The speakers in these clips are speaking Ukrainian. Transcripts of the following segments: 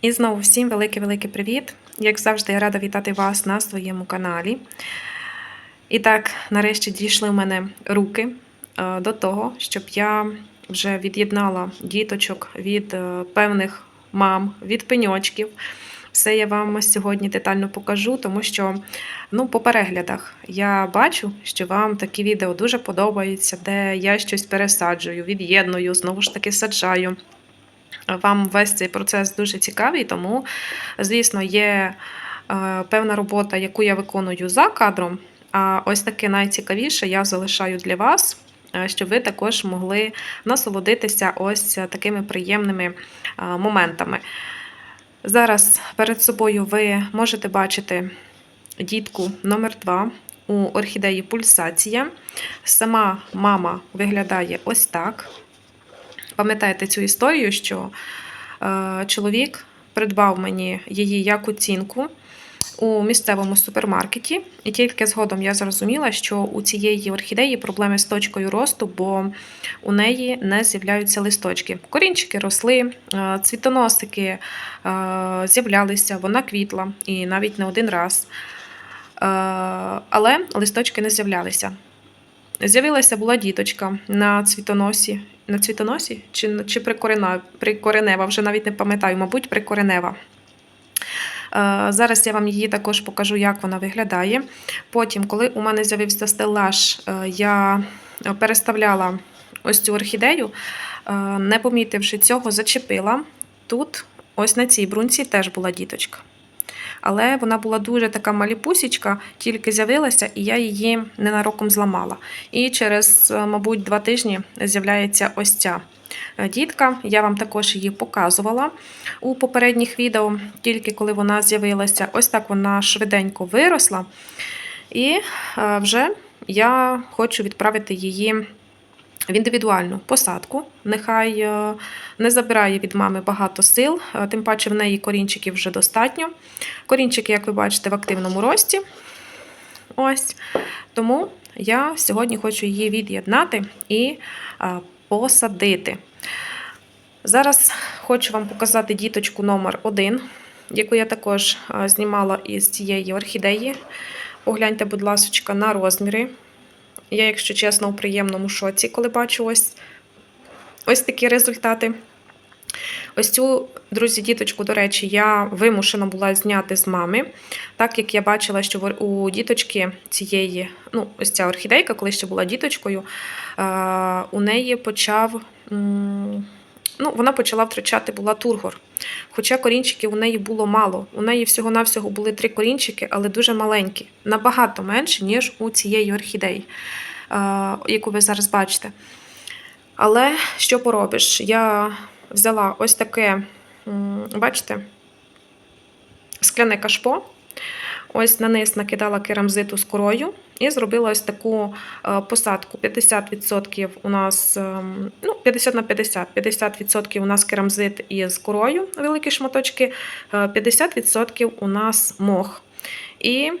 І знову всім великий-великий привіт! Як завжди, я рада вітати вас на своєму каналі. І так, нарешті дійшли в мене руки е, до того, щоб я вже від'єднала діточок від е, певних мам, від пеньочків. Все я вам сьогодні детально покажу, тому що ну, по переглядах я бачу, що вам такі відео дуже подобаються, де я щось пересаджую, від'єдную, знову ж таки саджаю. Вам весь цей процес дуже цікавий, тому, звісно, є е, певна робота, яку я виконую за кадром. А ось таке найцікавіше я залишаю для вас, е, щоб ви також могли насолодитися ось такими приємними е, моментами. Зараз перед собою ви можете бачити дітку номер 2 у орхідеї Пульсація. Сама мама виглядає ось так. Пам'ятаєте цю історію, що е, чоловік придбав мені її як оцінку у місцевому супермаркеті, і тільки згодом я зрозуміла, що у цієї орхідеї проблеми з точкою росту, бо у неї не з'являються листочки. Корінчики росли, е, цвітоносики е, з'являлися, вона квітла і навіть не один раз. Але листочки не з'являлися. З'явилася була діточка на цвітоносі. На цвітоносі? Чи, чи прикоренева, вже навіть не пам'ятаю, мабуть, прикоренева. Е, Зараз я вам її також покажу, як вона виглядає. Потім, коли у мене з'явився стелаж, е, я переставляла ось цю орхідею, е, не помітивши цього, зачепила. Тут, ось на цій брунці, теж була діточка. Але вона була дуже така маліпусічка, тільки з'явилася, і я її ненароком зламала. І через, е, мабуть, два тижні з'являється ось ця е, дітка. Я вам також її показувала у попередніх відео, тільки коли вона з'явилася. Ось так вона швиденько виросла. І е, вже я хочу відправити її в індивідуальну посадку. Нехай е, не забирає від мами багато сил, е, тим паче в неї корінчиків вже достатньо. Корінчики, як ви бачите, в активному рості. Ось. Тому я сьогодні хочу її від'єднати і е, посадити. Зараз хочу вам показати діточку номер 1 яку я також знімала із цієї орхідеї. Погляньте, будь ласка, на розміри. Я, якщо чесно, у приємному шоці, коли бачу ось, ось такі результати. Ось цю, друзі, діточку, до речі, я вимушена була зняти з мами, так як я бачила, що у діточки цієї, ну, ось ця орхідейка, коли ще була діточкою, у неї почав. Ну, Вона почала втрачати була тургор. Хоча корінчиків у неї було мало. У неї всього-навсього були три корінчики, але дуже маленькі, набагато менше, ніж у цієї орхідеї, яку ви зараз бачите. Але що поробиш? Я взяла ось таке, бачите, скляне кашпо. Ось на низ накидала керамзиту з корою і зробила ось таку е, посадку. 50% у нас ем, ну, 50 на 50, 50% у нас керамзит із корою, великі шматочки, 50% е, у нас мох. І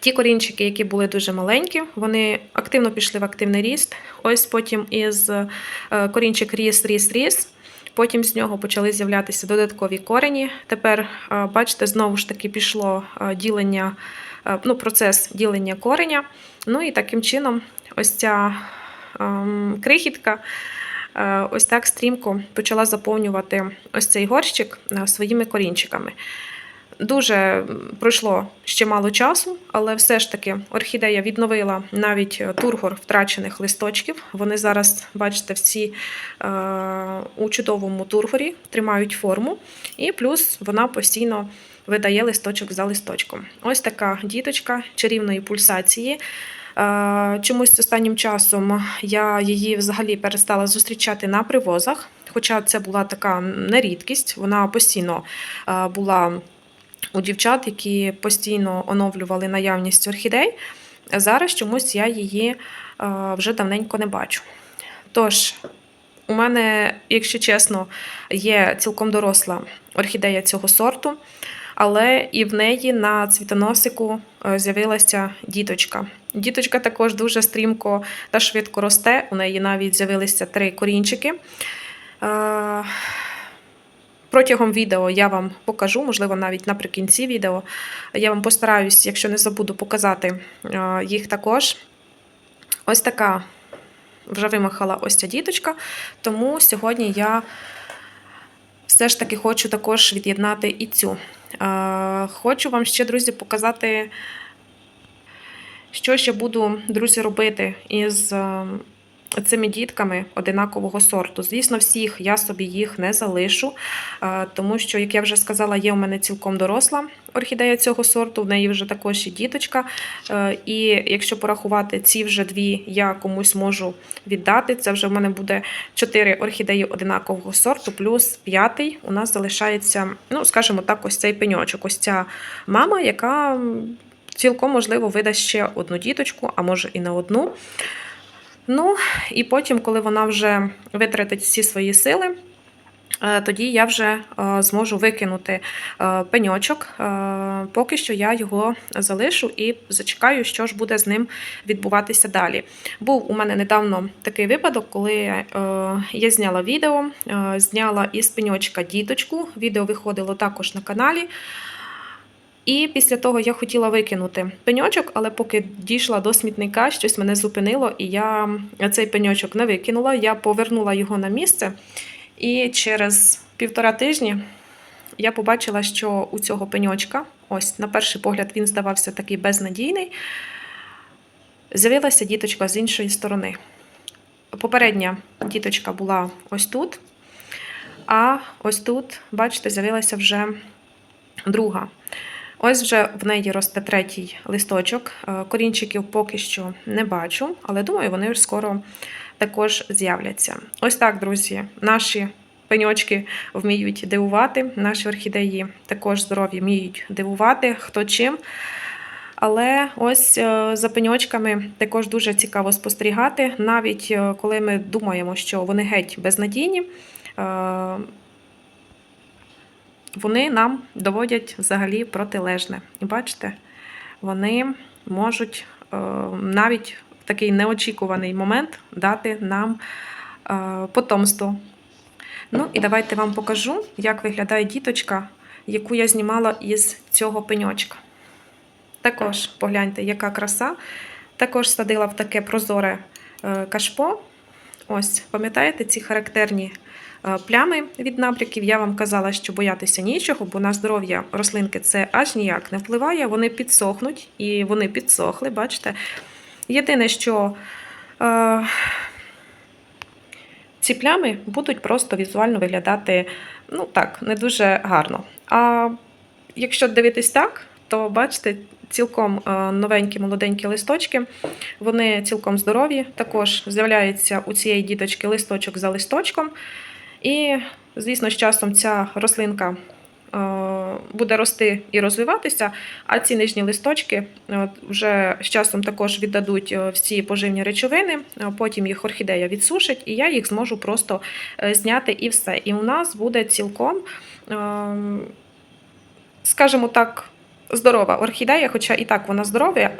ті корінчики, які були дуже маленькі, вони активно пішли в активний ріст. Ось потім із е, корінчик ріс, ріс, ріс. Потім з нього почали з'являтися додаткові корені. Тепер, бачите, знову ж таки пішло ділення, ну, процес ділення кореня. Ну і таким чином, ось ця ем, крихітка. Ось так стрімко почала заповнювати ось цей горщик своїми корінчиками. Дуже пройшло ще мало часу, але все ж таки орхідея відновила навіть тургор втрачених листочків. Вони зараз, бачите, всі е, у чудовому тургорі тримають форму, і плюс вона постійно видає листочок за листочком. Ось така діточка чарівної пульсації. Е, чомусь останнім часом я її взагалі перестала зустрічати на привозах, хоча це була така нерідкість, вона постійно е, була у дівчат, які постійно оновлювали наявність орхідей. Зараз чомусь я її вже давненько не бачу. Тож, у мене, якщо чесно, є цілком доросла орхідея цього сорту, але і в неї на цвітоносику з'явилася діточка. Діточка також дуже стрімко та швидко росте. У неї навіть з'явилися три корінчики. Протягом відео я вам покажу, можливо, навіть наприкінці відео. Я вам постараюсь, якщо не забуду, показати е, їх також. Ось така вже вимахала ось ця діточка. Тому сьогодні я все ж таки хочу також від'єднати і цю. Хочу вам ще, друзі, показати, що ще буду, друзі, робити із е, цими дітками одинакового сорту. Звісно, всіх я собі їх не залишу, е, тому що, як я вже сказала, є у мене цілком доросла орхідея цього сорту, в неї вже також і діточка. Е, І якщо порахувати ці вже дві, я комусь можу віддати. Це вже в мене буде чотири орхідеї одинакового сорту, плюс п'ятий у нас залишається, ну, скажімо так, ось цей пеньочок. Ось ця мама, яка цілком можливо видасть ще одну діточку, а може і не одну. Ну, і потім, коли вона вже витратить всі свої сили, е, тоді я вже е, зможу викинути е, пеньочок. Поки що я його залишу і зачекаю, що ж буде з ним відбуватися далі. Був у мене недавно такий випадок, коли я зняла відео, зняла із пеньочка діточку. Відео виходило також на каналі. І після того я хотіла викинути пеньочок, але поки дійшла до смітника, щось мене зупинило, і я цей пеньочок не викинула. Я повернула його на місце. І через півтора тижні я побачила, що у цього пеньочка, ось на перший погляд, він здавався такий безнадійний. З'явилася діточка з іншої сторони. Попередня діточка була ось тут, а ось тут, бачите, з'явилася вже друга. Ось вже в неї росте третій листочок. Е, Корінчиків поки що не бачу, але думаю, вони ж скоро також з'являться. Ось так, друзі, наші пеньочки вміють дивувати, наші орхідеї також здорові вміють дивувати, хто чим. Але ось е, за пеньочками також дуже цікаво спостерігати, навіть е, коли ми думаємо, що вони геть безнадійні. Вони нам доводять взагалі протилежне. І бачите, вони можуть е, навіть в такий неочікуваний момент дати нам е, потомство. Ну і давайте вам покажу, як виглядає діточка, яку я знімала із цього пеньочка. Також погляньте, яка краса. Також садила в таке прозоре е, кашпо. Ось, пам'ятаєте ці характерні плями від набряків? Я вам казала, що боятися нічого, бо на здоров'я рослинки це аж ніяк не впливає. Вони підсохнуть і вони підсохли, бачите. Єдине, що е, ці плями будуть просто візуально виглядати ну так, не дуже гарно. А якщо дивитись так, то бачите, цілком е, новенькі молоденькі листочки, вони цілком здорові. Також з'являється у цієї діточки листочок за листочком. І, звісно, з часом ця рослинка е, буде рости і розвиватися, а ці нижні листочки е, вже з часом також віддадуть е, всі поживні речовини, потім їх орхідея відсушить, і я їх зможу просто зняти і все. І у нас буде цілком, скажімо так, здорова орхідея, хоча і так вона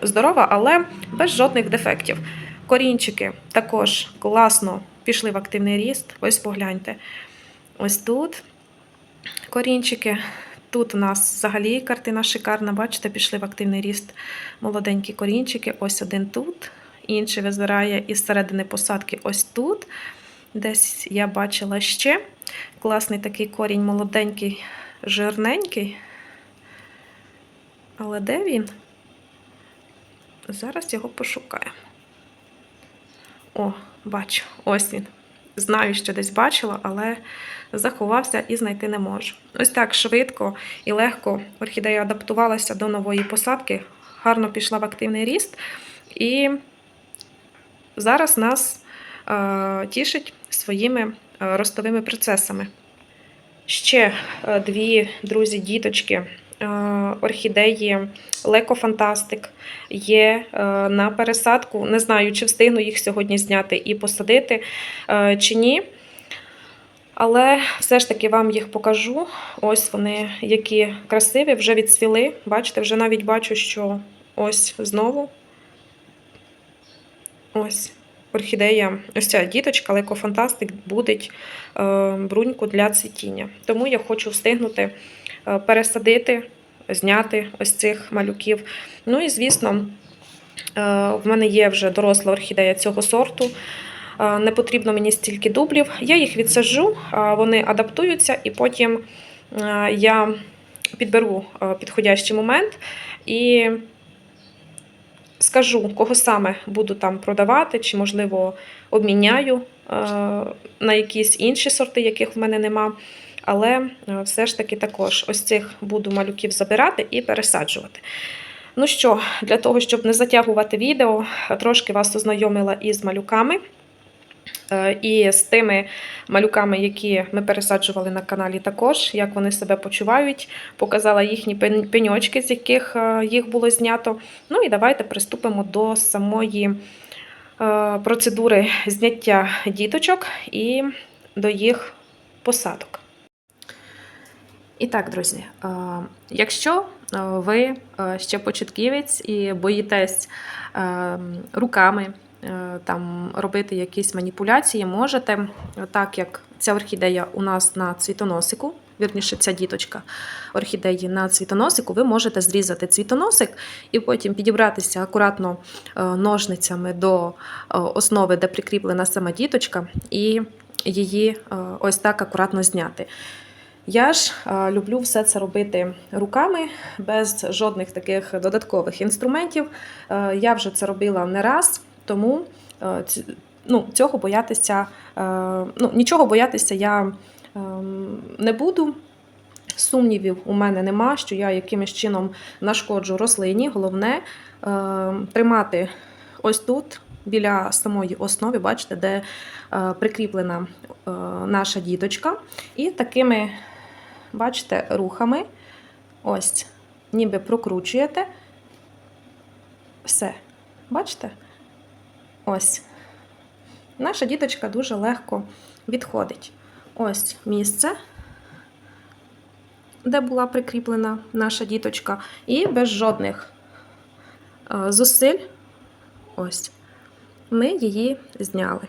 здорова, але без жодних дефектів. Корінчики також класно пішли в активний ріст. Ось погляньте. Ось тут корінчики. Тут у нас взагалі картина шикарна. Бачите, пішли в активний ріст молоденькі корінчики. Ось один тут, інший визирає із середини посадки ось тут. Десь я бачила ще класний такий корінь молоденький, жирненький. Але де він? Зараз його пошукаємо. О, бачу, ось він. Знаю, що десь бачила, але заховався і знайти не можу. Ось так швидко і легко орхідея адаптувалася до нової посадки, гарно пішла в активний ріст. І зараз нас е, тішить своїми е, ростовими процесами. Ще е, дві друзі, діточки е, орхідеї Леко Фантастик є е, на пересадку. Не знаю, чи встигну їх сьогодні зняти і посадити е, чи ні. Але все ж таки вам їх покажу. Ось вони, які красиві, вже відсвіли. Бачите, вже навіть бачу, що ось знову ось орхідея, ось ця діточка, лекофантастик, буде е, бруньку для цвітіння. Тому я хочу встигнути е, пересадити, зняти ось цих малюків. Ну і звісно, е, в мене є вже доросла орхідея цього сорту. Е, Не потрібно мені стільки дублів. Я їх відсаджу, вони адаптуються, і потім е, я підберу е, підходящий момент і скажу, кого саме буду там продавати, чи, можливо, обміняю е, на якісь інші сорти, яких в мене нема. Але е, все ж таки також ось цих буду малюків забирати і пересаджувати. Ну що, для того, щоб не затягувати відео, трошки вас ознайомила із малюками. Е, І з тими малюками, які ми пересаджували на каналі, також як вони себе почувають, показала їхні пен- пеньочки, з яких е, їх було знято. Ну і давайте приступимо до самої процедури зняття діточок і до їх посадок. І так, друзі, е, якщо е, ви е, ще початківець і боїтесь руками там робити якісь маніпуляції, можете, так як ця орхідея у нас на цвітоносику, вірніше, ця діточка орхідеї на цвітоносику, ви можете зрізати цвітоносик і потім підібратися акуратно ножницями до основи, де прикріплена сама діточка, і її ось так акуратно зняти. Я ж люблю все це робити руками, без жодних таких додаткових інструментів. Е, Я вже це робила не раз, тому е, ну, цього боятися, е, ну, нічого боятися я ем, не буду. Сумнівів у мене нема, що я якимось чином нашкоджу рослині. Головне тримати ось тут, біля самої основи, бачите, де прикріплена наша діточка. І такими, бачите, рухами, ось, ніби прокручуєте. Все. Бачите? Ось. Наша діточка дуже легко відходить. Ось місце, де була прикріплена наша діточка, і без жодних е, зусиль, ось, ми її зняли.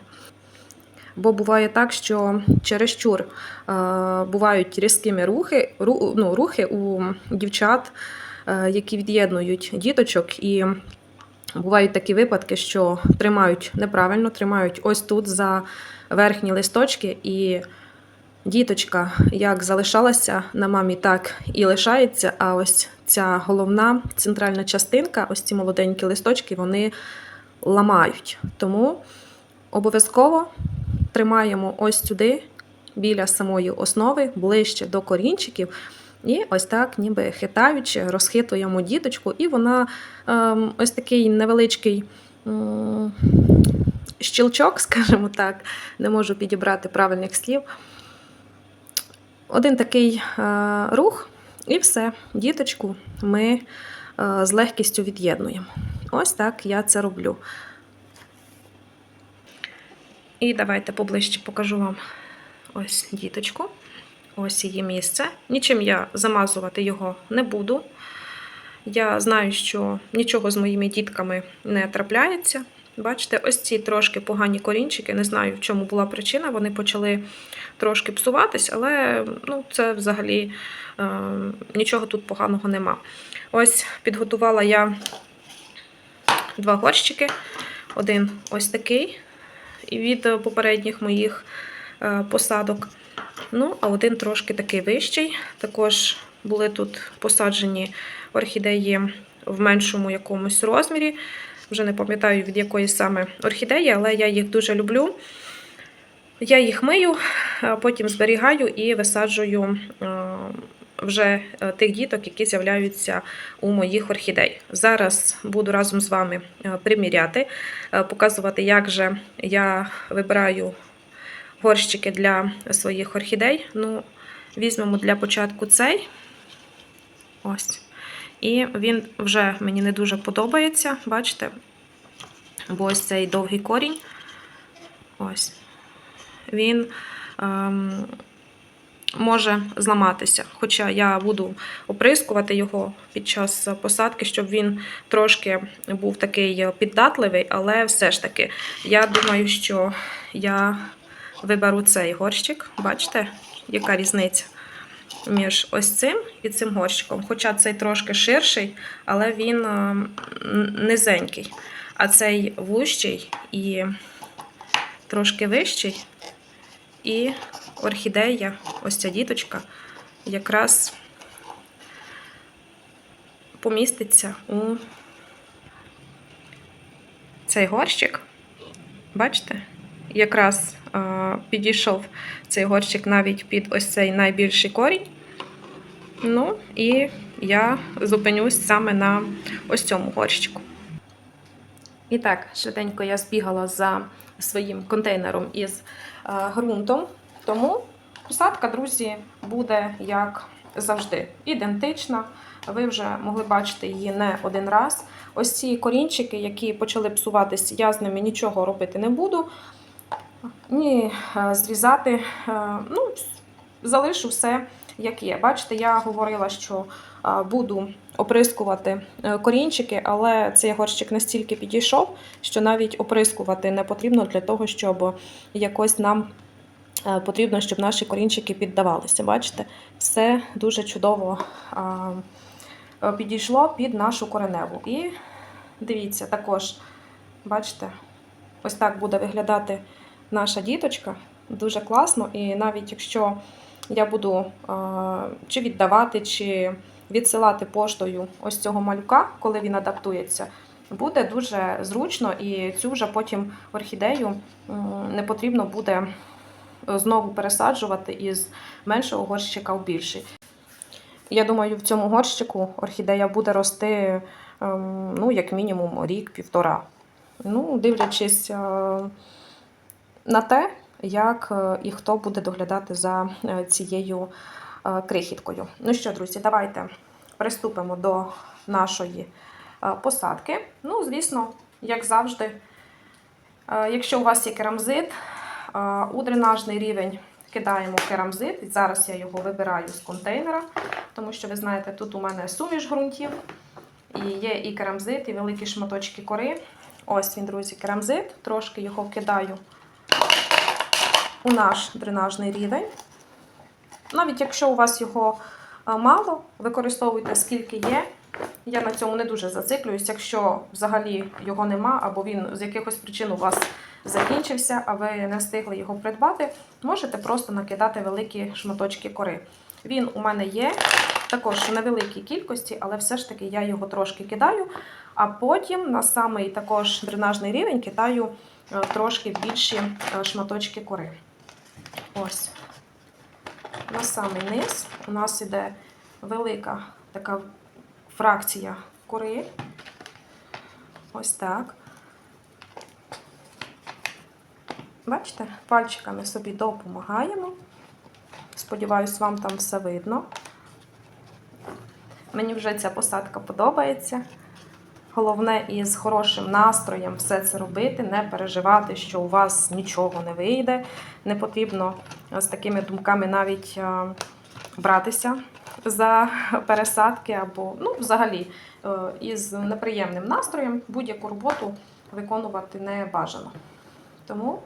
Бо буває так, що чересчур е, бувають різкими рухи, ру, ну, рухи у дівчат, е, які від'єднують діточок, і бувають такі випадки, що тримають неправильно, тримають ось тут за верхні листочки, і діточка як залишалася на мамі, так і лишається. А ось ця головна центральна частинка, ось ці молоденькі листочки, вони ламають. Тому обов'язково тримаємо ось сюди, біля самої основи, ближче до корінчиків. І ось так, ніби хитаючи, розхитуємо діточку, і вона ем, ось такий невеличкий м, щелчок, скажімо так, не можу підібрати правильних слів. Один такий е, рух, і все, діточку ми е, з легкістю від'єднуємо. Ось так я це роблю. І давайте поближче покажу вам ось діточку. Ось її місце. Нічим я замазувати його не буду. Я знаю, що нічого з моїми дітками не трапляється. Бачите, ось ці трошки погані корінчики. Не знаю, в чому була причина. Вони почали трошки псуватись, але ну, це взагалі е, нічого тут поганого нема. Ось підготувала я два горщики. Один ось такий від попередніх моїх е, посадок. Ну, а один трошки такий вищий. Також були тут посаджені орхідеї в меншому якомусь розмірі. Вже не пам'ятаю, від якої саме орхідеї, але я їх дуже люблю. Я їх мию, потім зберігаю і висаджую е, вже е, тих діток, які з'являються у моїх орхідей. Зараз буду разом з вами е, приміряти, е, показувати, як же я вибираю горщики для своїх орхідей. Ну, візьмемо для початку цей. Ось. І він вже мені не дуже подобається, бачите? Бо ось цей довгий корінь. Ось. Він ем, може зламатися. Хоча я буду оприскувати його під час посадки, щоб він трошки був такий піддатливий, але все ж таки, я думаю, що я виберу цей горщик. Бачите, яка різниця між ось цим і цим горщиком. Хоча цей трошки ширший, але він е, низенький. А цей вущий і трошки вищий. І орхідея, ось ця діточка, якраз поміститься у цей горщик. Бачите? Якраз е, підійшов цей горщик навіть під ось цей найбільший корінь. Ну, і я зупинюсь саме на ось цьому горщику. І так, швиденько я збігала за своїм контейнером із е, ґрунтом. Тому посадка, друзі, буде як завжди ідентична. Ви вже могли бачити її не один раз. Ось ці корінчики, які почали псуватись, я з ними нічого робити не буду. Ні, е, зрізати. е, Ну, залишу все як є. Бачите, я говорила, що е, буду оприскувати корінчики, але цей горщик настільки підійшов, що навіть оприскувати не потрібно для того, щоб якось нам потрібно, щоб наші корінчики піддавалися. Бачите, все дуже чудово е, підійшло під нашу кореневу. І дивіться, також, бачите, ось так буде виглядати наша діточка. Дуже класно. І навіть якщо я буду чи віддавати, чи відсилати поштою ось цього малюка, коли він адаптується, буде дуже зручно, і цю вже потім орхідею не потрібно буде знову пересаджувати із меншого горщика в більший. Я думаю, в цьому горщику орхідея буде рости ем, ну, як мінімум рік-півтора. Ну, дивлячись е, на те, як е, і хто буде доглядати за е, цією е, крихіткою. Ну що, друзі, давайте приступимо до нашої е, посадки. Ну, звісно, як завжди, е, якщо у вас є керамзит, е, у дренажний рівень кидаємо керамзит. Зараз я його вибираю з контейнера, тому що ви знаєте, тут у мене суміш ґрунтів, і є і керамзит, і великі шматочки кори. Ось він, друзі, керамзит. Трошки його кидаю у наш дренажний рівень. Навіть якщо у вас його мало, використовуйте скільки є. Я на цьому не дуже зациклююсь. Якщо взагалі його нема, або він з якихось причин у вас закінчився, а ви не встигли його придбати, можете просто накидати великі шматочки кори. Він у мене є також в невеликій кількості, але все ж таки я його трошки кидаю, а потім на самий також дренажний рівень кидаю е, трошки більші е, шматочки кори. Ось. На самий низ у нас іде велика така фракція кори. Ось так. Бачите, пальчиками собі допомагаємо. Сподіваюсь, вам там все видно. Мені вже ця посадка подобається. Головне із хорошим настроєм все це робити, не переживати, що у вас нічого не вийде. Не потрібно з такими думками навіть е, братися за пересадки або ну, взагалі е, із неприємним настроєм будь-яку роботу виконувати не бажано. Тому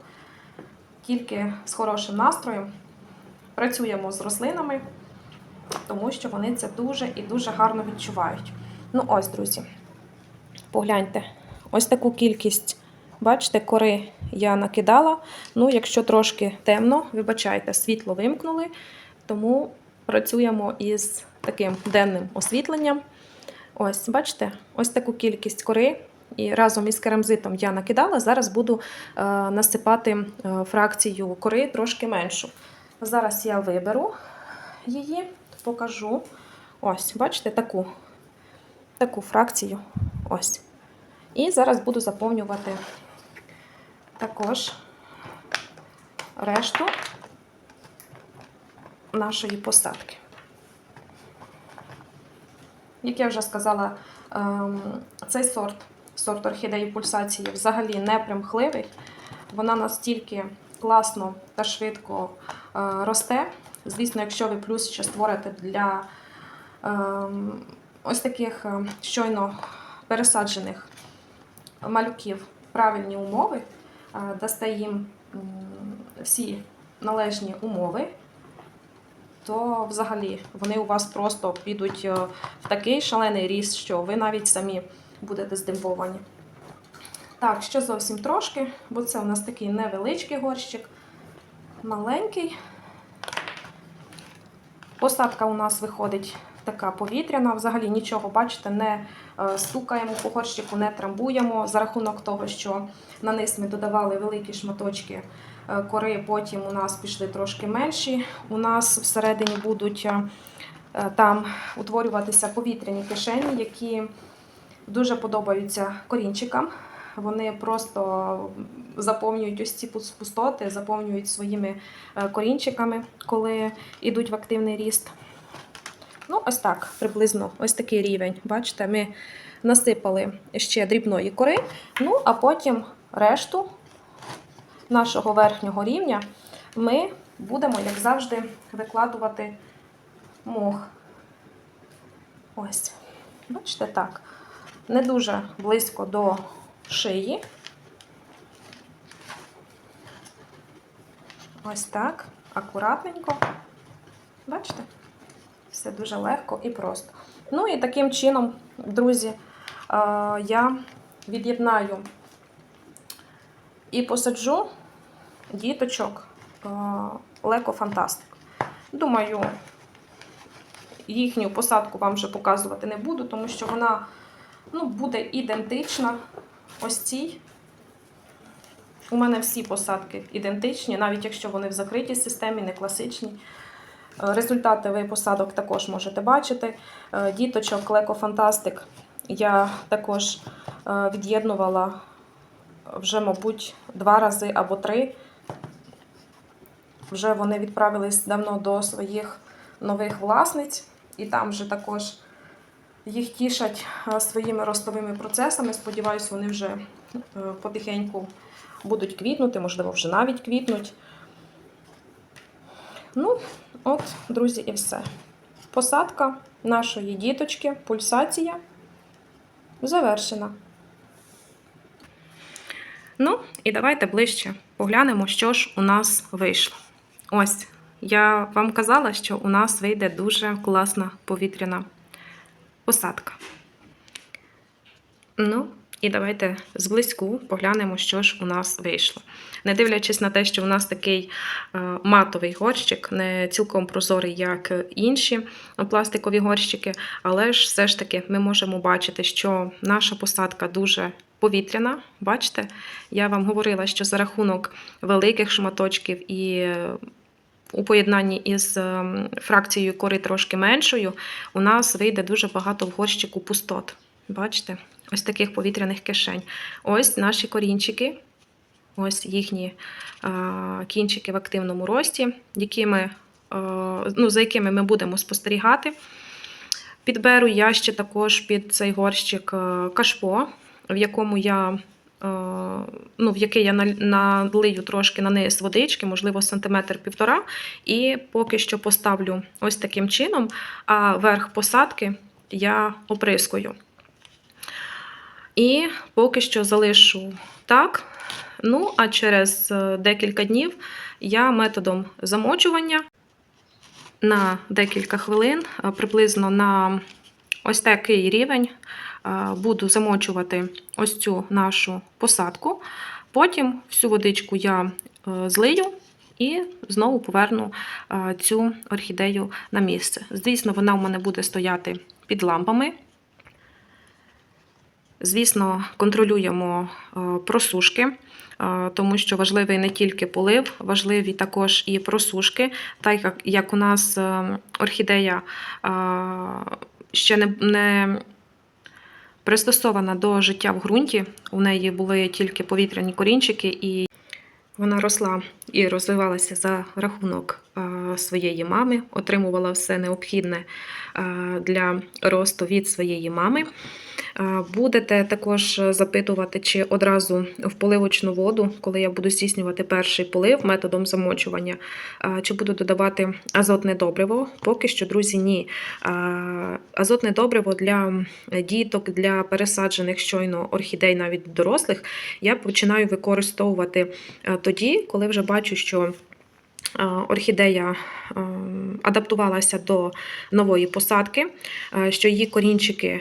тільки з хорошим настроєм працюємо з рослинами, тому що вони це дуже і дуже гарно відчувають. Ну ось, друзі. Погляньте, ось таку кількість, бачите, кори я накидала. Ну, якщо трошки темно, вибачайте, світло вимкнули, тому працюємо із таким денним освітленням. Ось, бачите, ось таку кількість кори. І разом із керамзитом я накидала. Зараз буду е, насипати е, фракцію кори трошки меншу. Зараз я виберу її, покажу. Ось, бачите, таку, таку фракцію. Ось. І зараз буду заповнювати також решту нашої посадки. Як я вже сказала, ем, цей сорт, сорт орхідеї пульсації взагалі не примхливий. Вона настільки класно та швидко е, росте, Звісно, якщо ви плюс ще створите для ем, ось таких е, щойно пересаджених малюків правильні умови, е, дасте їм всі належні умови, то взагалі вони у вас просто підуть в такий шалений ріст, що ви навіть самі будете здивовані. Так, ще зовсім трошки, бо це у нас такий невеличкий горщик, маленький. Посадка у нас виходить така повітряна. Взагалі нічого, бачите, не е, стукаємо по горщику, не трамбуємо за рахунок того, що на низ ми додавали великі шматочки е, кори, потім у нас пішли трошки менші. У нас всередині будуть е, там утворюватися повітряні кишені, які дуже подобаються корінчикам. Вони просто заповнюють ось ці пустоти, заповнюють своїми е, корінчиками, коли йдуть в активний ріст. Ну, ось так, приблизно ось такий рівень. Бачите, ми насипали ще дрібної кори, ну а потім решту нашого верхнього рівня ми будемо, як завжди, викладувати мох. Ось. Бачите, так. Не дуже близько до шиї. Ось так, акуратненько. Бачите? Все дуже легко і просто. Ну і таким чином, друзі, е, я від'єднаю і посаджу діточок Леко Фантастик. Думаю, їхню посадку вам вже показувати не буду, тому що вона ну, буде ідентична ось цій. У мене всі посадки ідентичні, навіть якщо вони в закритій системі, не класичні. Е, Результати ви посадок також можете бачити. Е, Діточок Леко Фантастик я також е, від'єднувала вже, мабуть, два рази або три. Вже вони відправились давно до своїх нових власниць, і там вже також їх тішать своїми ростовими процесами. Сподіваюсь, вони вже е, потихеньку будуть квітнути, можливо, вже навіть квітнуть. Ну, от, друзі, і все. Посадка нашої діточки, пульсація завершена. Ну, і давайте ближче поглянемо, що ж у нас вийшло. Ось, я вам казала, що у нас вийде дуже класна повітряна посадка. Ну, і давайте зблизьку поглянемо, що ж у нас вийшло. Не дивлячись на те, що у нас такий е, матовий горщик, не цілком прозорий, як інші пластикові горщики, але ж все ж таки ми можемо бачити, що наша посадка дуже повітряна. Бачите, я вам говорила, що за рахунок великих шматочків і у поєднанні із е, фракцією кори трошки меншою, у нас вийде дуже багато в горщику пустот. Бачите? Ось таких повітряних кишень. Ось наші корінчики, ось їхні а, кінчики в активному рості, які ми, а, ну, за якими ми будемо спостерігати. Підберу я ще також під цей горщик а, кашпо, в якому я. А, Ну, в який я налию трошки на низ водички, можливо, сантиметр півтора, і поки що поставлю ось таким чином, а верх посадки я оприскую. І поки що залишу так. Ну, а через е, декілька днів я методом замочування на декілька хвилин, е, приблизно на ось такий рівень, е, буду замочувати ось цю нашу посадку. Потім всю водичку я е, злию і знову поверну цю орхідею на місце. Звісно, вона у мене буде стояти під лампами. Звісно, контролюємо е, просушки, е, тому що важливий не тільки полив, важливі також і просушки. Так як, у нас орхідея ще не пристосована до життя в ґрунті, у неї були тільки повітряні корінчики, і вона росла і розвивалася за рахунок своєї мами, отримувала все необхідне для росту від своєї мами. Будете також запитувати, чи одразу в поливочну воду, коли я буду здійснювати перший полив методом замочування, чи буду додавати азотне добриво. Поки що, друзі, ні. Азотне добриво для діток, для пересаджених щойно орхідей, навіть дорослих, я починаю використовувати тоді, коли вже бачу, що орхідея е, адаптувалася до нової посадки, е, що її корінчики е,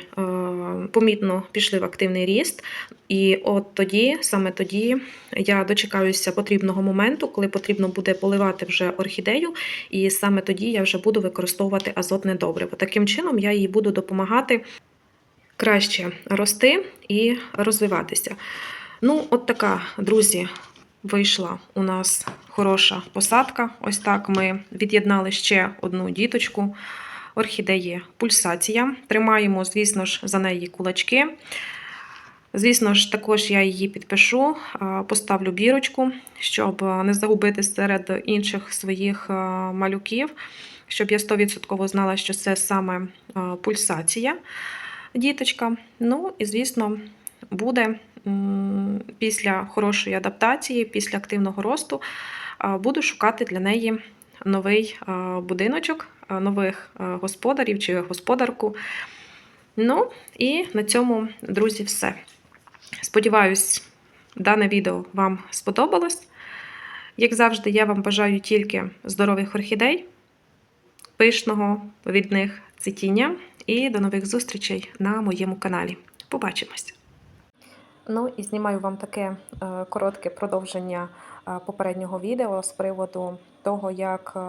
помітно пішли в активний ріст. І от тоді, саме тоді, я дочекаюся потрібного моменту, коли потрібно буде поливати вже орхідею, і саме тоді я вже буду використовувати азотне добриво. Таким чином я їй буду допомагати краще рости і розвиватися. Ну, от така, друзі, вийшла у нас хороша посадка. Ось так ми від'єднали ще одну діточку орхідеї пульсація. Тримаємо, звісно ж, за неї кулачки. Звісно ж, також я її підпишу, поставлю бірочку, щоб не загубити серед інших своїх малюків, щоб я 100% знала, що це саме пульсація діточка. Ну і, звісно, буде після хорошої адаптації, після активного росту, буду шукати для неї новий будиночок, нових господарів чи господарку. Ну, і на цьому, друзі, все. Сподіваюсь, дане відео вам сподобалось. Як завжди, я вам бажаю тільки здорових орхідей, пишного від них цвітіння і до нових зустрічей на моєму каналі. Побачимось! Ну і знімаю вам таке е, коротке продовження е, попереднього відео з приводу того, як е,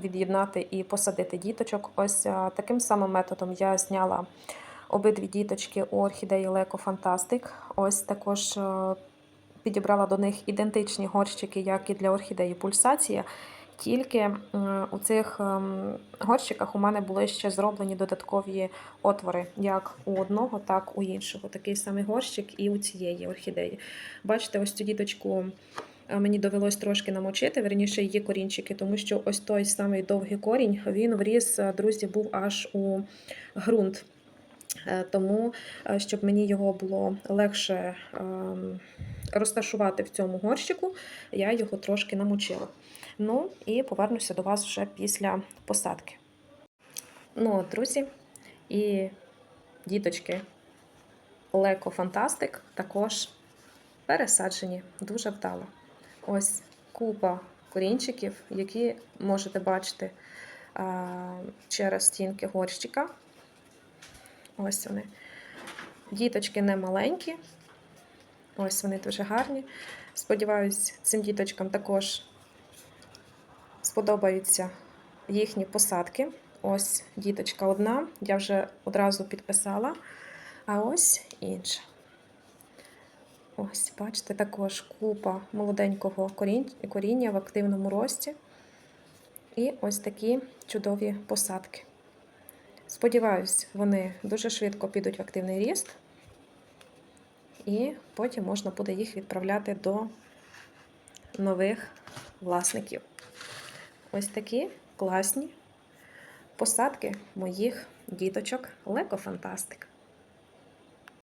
від'єднати і посадити діточок. Ось таким самим методом я зняла обидві діточки у орхідеї Леко Фантастик. Ось також підібрала до них ідентичні горщики, як і для орхідеї Пульсація. Тільки у цих ем, горщиках у мене були ще зроблені додаткові отвори, як у одного, так у іншого. Такий самий горщик і у цієї орхідеї. Бачите, ось цю діточку е, мені довелось трошки намочити, верніше її корінчики, тому що ось той самий довгий корінь він вріс, е, друзі, був аж у ґрунт. Е, Тому, щоб мені його було легше ем, розташувати в цьому горщику, я його трошки намочила. Ну і повернуся до вас вже після посадки. Ну, от, друзі, і діточки Леко Фантастик також пересаджені дуже вдало. Ось купа корінчиків, які можете бачити через стінки горщика. Ось вони. Діточки не маленькі. Ось вони дуже гарні. Сподіваюсь, цим діточкам також сподобаються їхні посадки. Ось діточка одна, я вже одразу підписала. А ось інша. Ось, бачите, також купа молоденького коріння в активному рості. І ось такі чудові посадки. Сподіваюсь, вони дуже швидко підуть в активний ріст, і потім можна буде їх відправляти до нових власників. Ось такі класні посадки моїх діточок Леко Фантастик.